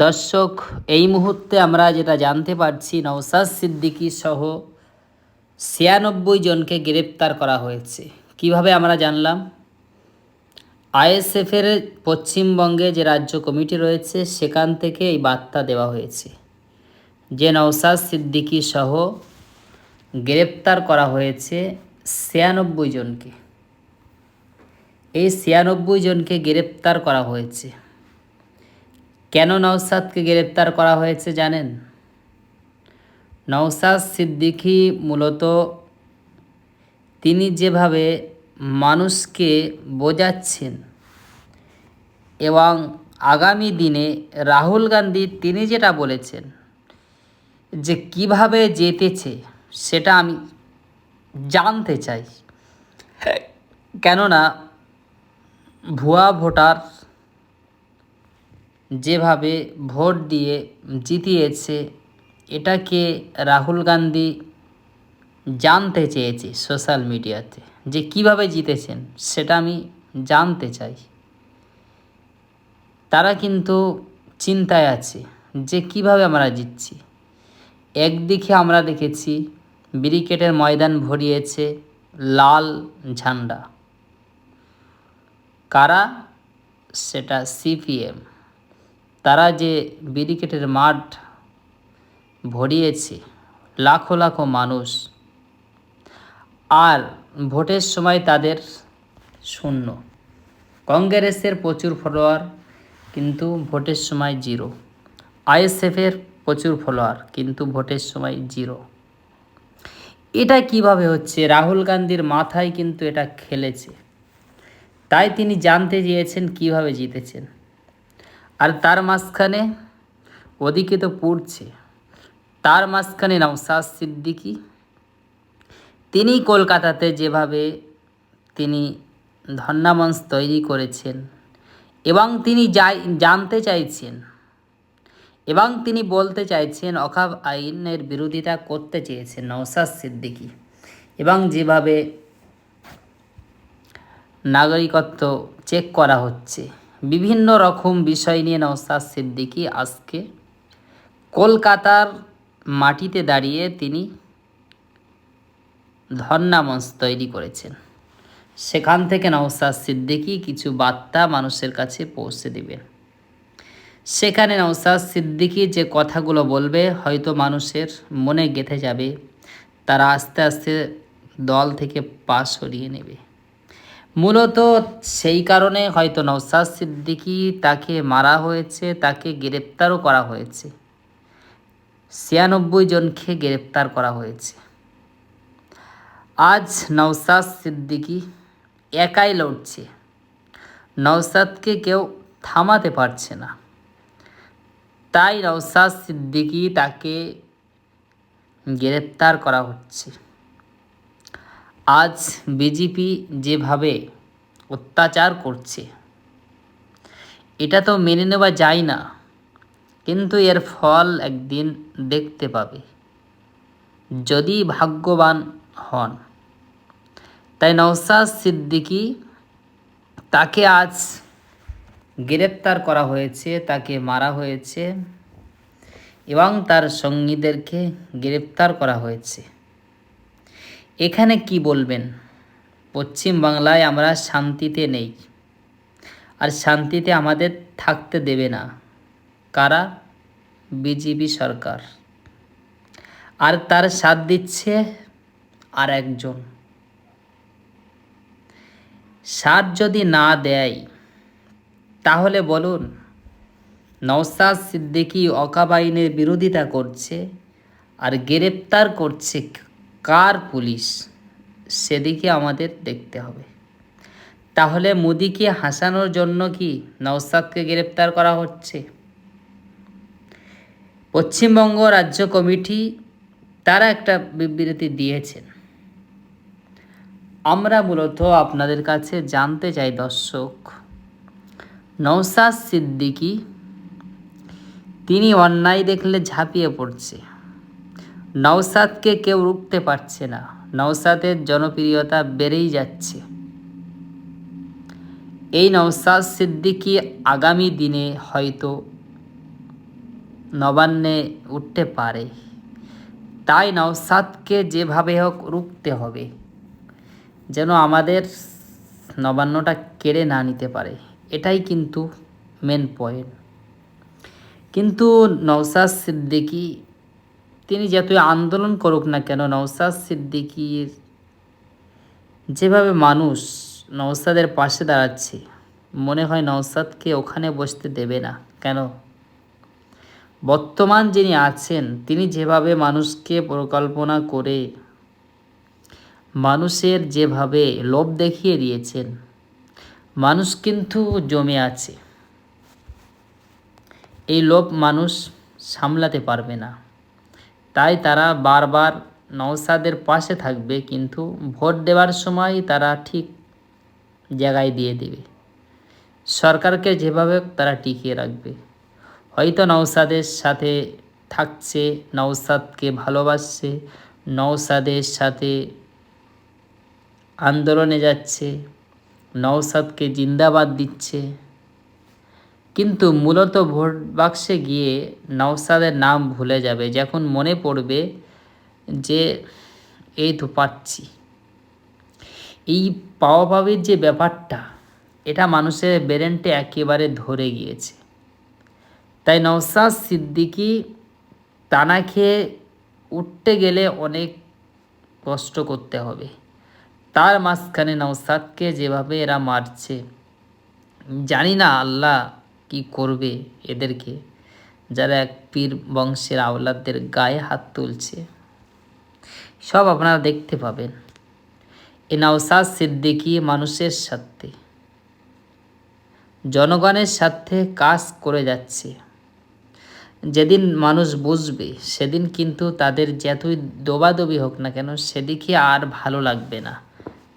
দর্শক, এই মুহূর্তে আমরা যেটা জানতে পারছি নওসাদ সিদ্দিকী সহ ছিয়ানব্বই জনকে গ্রেপ্তার করা হয়েছে। কীভাবে আমরা জানলাম? আইএসএফের পশ্চিমবঙ্গে যে রাজ্য কমিটি রয়েছে, সেখান থেকে এই বার্তা দেওয়া হয়েছে যে নওসাদ সিদ্দিকী সহ গ্রেপ্তার করা হয়েছে ছিয়ানব্বই জনকে। এই ছিয়ানব্বই জনকে গ্রেপ্তার করা হয়েছে। কেন নওসাদকে গ্রেপ্তার করা হয়েছে জানেন? নওসাদ সিদ্দিকি মূলত তিনি যেভাবে মানুষকে বোঝাচ্ছেন এবং আগামী দিনে রাহুল গান্ধী তিনি যেটা বলেছেন যে কীভাবে যেতেছে সেটা আমি জানতে চাই। কেননা ভুয়া ভোটার যেভাবে ভোট দিয়ে জিতিয়েছে, এটাকে রাহুল গান্ধী জানতে চেয়েছে সোশ্যাল মিডিয়াতে যে কীভাবে জিতেছেন, সেটা আমি জানতে চাই। তারা কিন্তু চিন্তায় আছে যে কীভাবে আমরা জিতছি। একদিকে আমরা দেখেছি ব্রিকেটের ময়দান ভরিয়েছে লাল ঝান্ডা। কারা? সেটা সিপিএম। তারা যে ব্রিকেটের মাঠ ভরিয়েছে, লাখো লাখো মানুষ। আর ভোটের সময় তাদের শূন্য। কংগ্রেসের প্রচুর ফলোয়ার, কিন্তু ভোটের সময় জিরো। আইএসএফের প্রচুর ফলোয়ার, কিন্তু ভোটের সময় জিরো। এটা কীভাবে হচ্ছে? রাহুল গান্ধীর মাথায় কিন্তু এটা খেলেছে। তাই তিনি জানতে চেয়েছেন কীভাবে জিতেছেন। আর তার মাঝখানে ওদিকে তো পড়ছে। তার মাঝখানে নওসাদ সিদ্দিকী। তিনি কলকাতাতে যেভাবে তিনি ধর্নামঞ্চ তৈরি করেছেন এবং তিনি যাই, জানতে চাইছেন এবং তিনি বলতে চাইছেন অকাব আইনের বিরোধিতা করতে চেয়েছেন নওসাদ সিদ্দিকী এবং যেভাবে নাগরিকত্ব চেক করা হচ্ছে। বিভিন্ন রকম বিষয় নিয়ে নওসাদ সিদ্দিকী আজকে কলকাতার মাটিতে দাঁড়িয়ে তিনি ধর্নামঞ্চ তৈরি করেছেন। সেখান থেকে নওসাদ সিদ্দিকী কিছু বার্তা মানুষের কাছে পৌঁছে দেবেন। সেখানে নওসাদ সিদ্দিকি যে কথাগুলো বলবে, হয়তো মানুষের মনে গেঁথে যাবে, তারা আস্তে আস্তে দল থেকে পা সরিয়ে নেবে। মূলত সেই কারণে হয়তো নওসাদ সিদ্দিকী তাকে মারা হয়েছে, তাকে গ্রেপ্তারও করা হয়েছে। ছিয়ানব্বই জনকে গ্রেপ্তার করা হয়েছে। আজ নওসাদ সিদ্দিকী একাই লড়ছে। নওসাদকে কেউ থামাতে পারছে না। তাই নওসাদ সিদ্দিকী তাকে গ্রেপ্তার করা হচ্ছে। আজ বিজেপি যেভাবে অত্যাচার করছে, এটা তো মেনে নেওয়া যায় না, কিন্তু এর ফল একদিন দেখতে পাবে। যদি ভাগ্যবান হন, তাই নওসাদ সিদ্দিকী তাকে আজ গ্রেপ্তার করা হয়েছে, তাকে মারা হয়েছে এবং তার সঙ্গীদেরকে গ্রেপ্তার করা হয়েছে। এখানে কি বলবেন? পশ্চিম বাংলায় আমরা শান্তিতে নেই। আর শান্তিতে আমাদের থাকতে দেবে না। কারা? বিজেপি সরকার। আর তার সাথ দিচ্ছে আর একজন। সাথ যদি না দেয়, তাহলে বলুন নওসাদ সিদ্দিকী অকাব আইনের বিরোধিতা করছে আর গ্রেপ্তার করছে কার পুলিশ? সেদিকে আমাদের দেখতে হবে। তাহলে মোদিকে হাসানোর জন্য কি নওসাদকে গ্রেপ্তার করা হচ্ছে? পশ্চিমবঙ্গ রাজ্য কমিটি, তারা একটা বিবৃতি দিয়েছেন। আমরা মূলত আপনাদের কাছে জানতে চাই, দর্শক নওসাদ সিদ্দিকী, তিনি অন্যায় দেখলে ঝাঁপিয়ে পড়ছে। নওসাদকে কেউ রুখতে পারছে না। নওসাদের জনপ্রিয়তা বেড়েই যাচ্ছে। এই নওসাদ সিদ্দিকী আগামী দিনে হয়তো নবান্নে উঠতে পারে। তাই নওসাদকে যেভাবে হোক রুখতে হবে, যেন আমাদের নবান্নটা কেড়ে না নিতে পারে। এটাই কিন্তু মেন পয়েন্ট কিন্তু নওসাদ সিদ্দিকি তিনি যতই আন্দোলন করুক না কেন নওসাদ সিদ্দিকির যেভাবে মানুষ নওসাদের পাশে দাঁড়াচ্ছে, মনে হয় নওসাদকে ওখানে বসতে দেবে না। কেন? বর্তমান যিনি আছেন, তিনি যেভাবে মানুষকে পরিকল্পনা করে মানুষের যেভাবে লোভ দেখিয়ে দিয়েছেন, মানুষ কিন্তু জমে আছে। এই লোভ মানুষ সামলাতে পারবে না। তাই তারা বারবার নওসাদের পাশে থাকবে, কিন্তু ভোট দেওয়ার সময় তারা ঠিক জায়গায় দিয়ে দেবে। সরকারকে যেভাবে তারা টিকিয়ে রাখবে। হয়তো নওসাদের সাথে থাকছে, নওসাদকে ভালোবাসছে, নওসাদের সাথে আন্দোলনে যাচ্ছে, নওসাদকে জিন্দাবাদ দিচ্ছে। কিন্তু মূলত ভোট বাক্সে গিয়ে নওসাদের নাম ভুলে যাবে, যখন মনে পড়বে যে এই তো পাচ্ছি। এই পাওয়া পাবির যে ব্যাপারটা, এটা মানুষের ব্রেনটে একেবারে ধরে গিয়েছে। তাই নওসাদ সিদ্দিকি টানা খেয়ে উঠতে গেলে অনেক কষ্ট করতে হবে। তার মাঝখানে নওসাদকে যেভাবে এরা মারছে, জানি না আল্লাহ কি করবে এদেরকে? যারা এক পীর বংশের আওলাদদের গায়ে হাত তুলছে। সব আপনারা দেখতে পাবেন। এ নওসাদ সিদ্দিকি মানুষের সাথে। জনগণের সাথে কাজ করে যাচ্ছে। যেদিন মানুষ বুঝবে, সেদিন কিন্তু তাদের যতই দোবাদবি হোক না কেন, সেদিকে আর ভালো লাগবে না।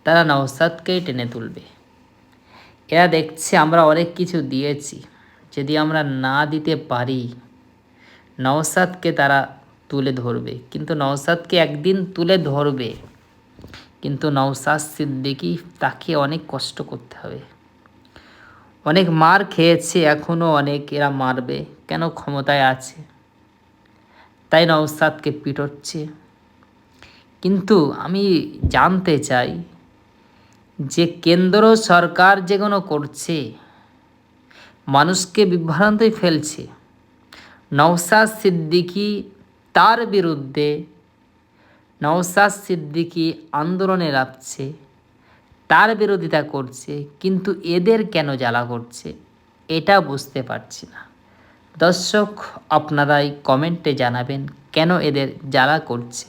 তারা নওসাদকেই টেনে তুলবে। এরা দেখছে আমরা অনেক কিছু দিয়েছি। যদি আমরা না দিতে পারি, নওসাদকে তারা তুলে ধরবে। কিন্তু নওসাদকে একদিন তুলে ধরবে। কিন্তু নওসাদ সিদ্দিকি তাকে অনেক কষ্ট করতে হবে। অনেক মার খেয়েছে এখনও অনেক এরা মারবে। কেন ক্ষমতায় আছে? তাই নওসাদকে পিটোচ্ছে। কিন্তু আমি জানতে চাই যে কেন্দ্র সরকার যে কোনো করছে মানুষকে বিভ্রান্তই ফেলছে। নওসাদ সিদ্দিকি তার বিরুদ্ধে নওসাদ সিদ্দিকি আন্দোলনে রাখছে তার বিরোধিতা করছে, কিন্তু এদের কেন জ্বালা করছে, এটা বুঝতে পারছি না। দর্শক, আপনারাই কমেন্টে জানাবেন কেন এদের জ্বালা করছে।